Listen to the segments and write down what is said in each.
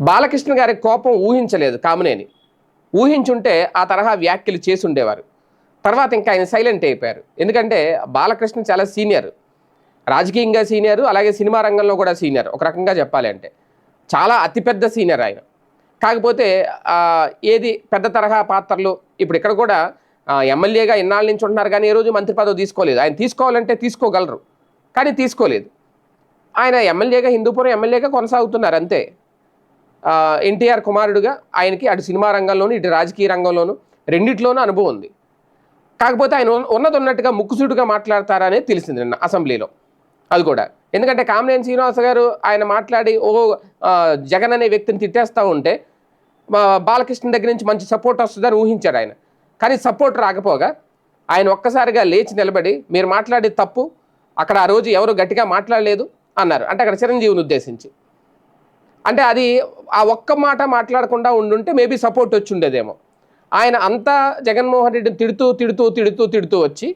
బాలకృష్ణ గారి కోపం ఊహించలేదు కామనేని. ఊహించుంటే ఆ తరహా వ్యాఖ్యలు చేసి ఉండేవారు. తర్వాత ఇంకా ఆయన సైలెంట్ అయిపోయారు. ఎందుకంటే బాలకృష్ణ చాలా సీనియర్. రాజకీయంగా సీనియర్ అలాగే సినిమా రంగంలో కూడా సీనియర్. ఒక రకంగా చెప్పాలి అంటే. చాలా అతిపెద్ద సీనియర్ ఆయన. కాకపోతే ఏది పెద్ద తరహా పాత్రలు ఇప్పుడు ఇక్కడ కూడా ఎమ్మెల్యేగా ఇన్నాళ్ళ నుంచి ఉంటున్నారు కానీ ఏ రోజు మంత్రి పదవి తీసుకోలేదు. ఆయన తీసుకోవాలంటే తీసుకోగలరు. కానీ తీసుకోలేదు. ఆయన ఎమ్మెల్యేగా హిందూపురం ఎమ్మెల్యేగా కొనసాగుతున్నారు అంతే. ఎన్టీఆర్ కుమారుడుగా ఆయనకి అటు సినిమా రంగంలోను ఇటు రాజకీయ రంగంలోను రెండిట్లోనూ అనుభవం ఉంది. కాకపోతే ఆయన ఉన్నది ఉన్నట్టుగా ముక్కుసూటుగా మాట్లాడతారనే తెలిసింది నిన్న అసెంబ్లీలో. అది కూడా. ఎందుకంటే కామనేని శ్రీనివాస గారు ఆయన మాట్లాడి ఓ జగన్ అనే వ్యక్తిని తిట్టేస్తూ ఉంటే బాలకృష్ణ దగ్గర నుంచి మంచి సపోర్ట్ వస్తుందని ఊహించాడు ఆయన. కానీ సపోర్ట్ రాకపోగా ఆయన ఒక్కసారిగా లేచి నిలబడి మీరు మాట్లాడేది తప్పు అక్కడ ఆ రోజు ఎవరు గట్టిగా మాట్లాడలేదు అన్నారు. అంటే అక్కడ చిరంజీవిని ఉద్దేశించి. అంటే అది ఆ ఒక్క మాట మాట్లాడకుండా ఉండుంటే మేబీ సపోర్ట్ వచ్చి ఉండేదేమో ఆయన అంతా జగన్మోహన్ రెడ్డిని తిడుతూ తిడుతూ తిడుతూ తిడుతూ వచ్చి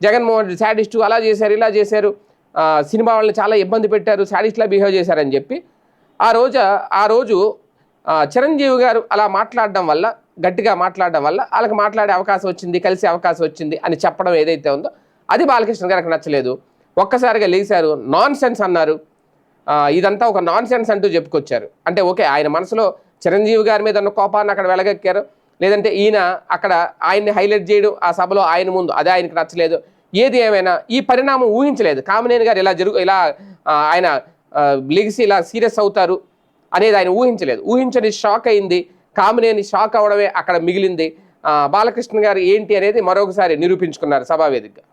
జగన్మోహన్ రెడ్డి శాడిస్టు అలా చేశారు ఇలా చేశారు సినిమా వాళ్ళని చాలా ఇబ్బంది పెట్టారు శాడిస్ట్లా బిహేవ్ చేశారని చెప్పి ఆ రోజు ఆ రోజు చిరంజీవి గారు అలా మాట్లాడడం వల్ల గట్టిగా మాట్లాడడం వల్ల వాళ్ళకి మాట్లాడే అవకాశం వచ్చింది కలిసే అవకాశం వచ్చింది అని చెప్పడం ఏదైతే ఉందో అది బాలకృష్ణ గారికి నచ్చలేదు. ఒక్కసారిగా లేచారు నాన్ సెన్స్ అన్నారు. ఇదంతా ఒక నాన్ సెన్స్ అంటూ చెప్పుకొచ్చారు. అంటే ఓకే ఆయన మనసులో చిరంజీవి గారి మీద ఉన్న కోపాన్ని అక్కడ వెలగెక్కారు. లేదంటే ఈయన అక్కడ ఆయన్ని హైలైట్ చేయడం ఆ సభలో ఆయన ముందు అదే ఆయనకి నచ్చలేదు. ఏది ఏమైనా ఈ పరిణామం ఊహించలేదు. కామినేని గారు ఇలా జరుగు ఇలా ఆయన లెగిసి ఇలా సీరియస్ అవుతారు అనేది ఆయన ఊహించలేదు. ఊహించని షాక్ అయింది. కామినేని షాక్ అవడమే అక్కడ మిగిలింది. బాలకృష్ణ గారు ఏంటి అనేది మరొకసారి నిరూపించుకున్నారు సభావేదికగా.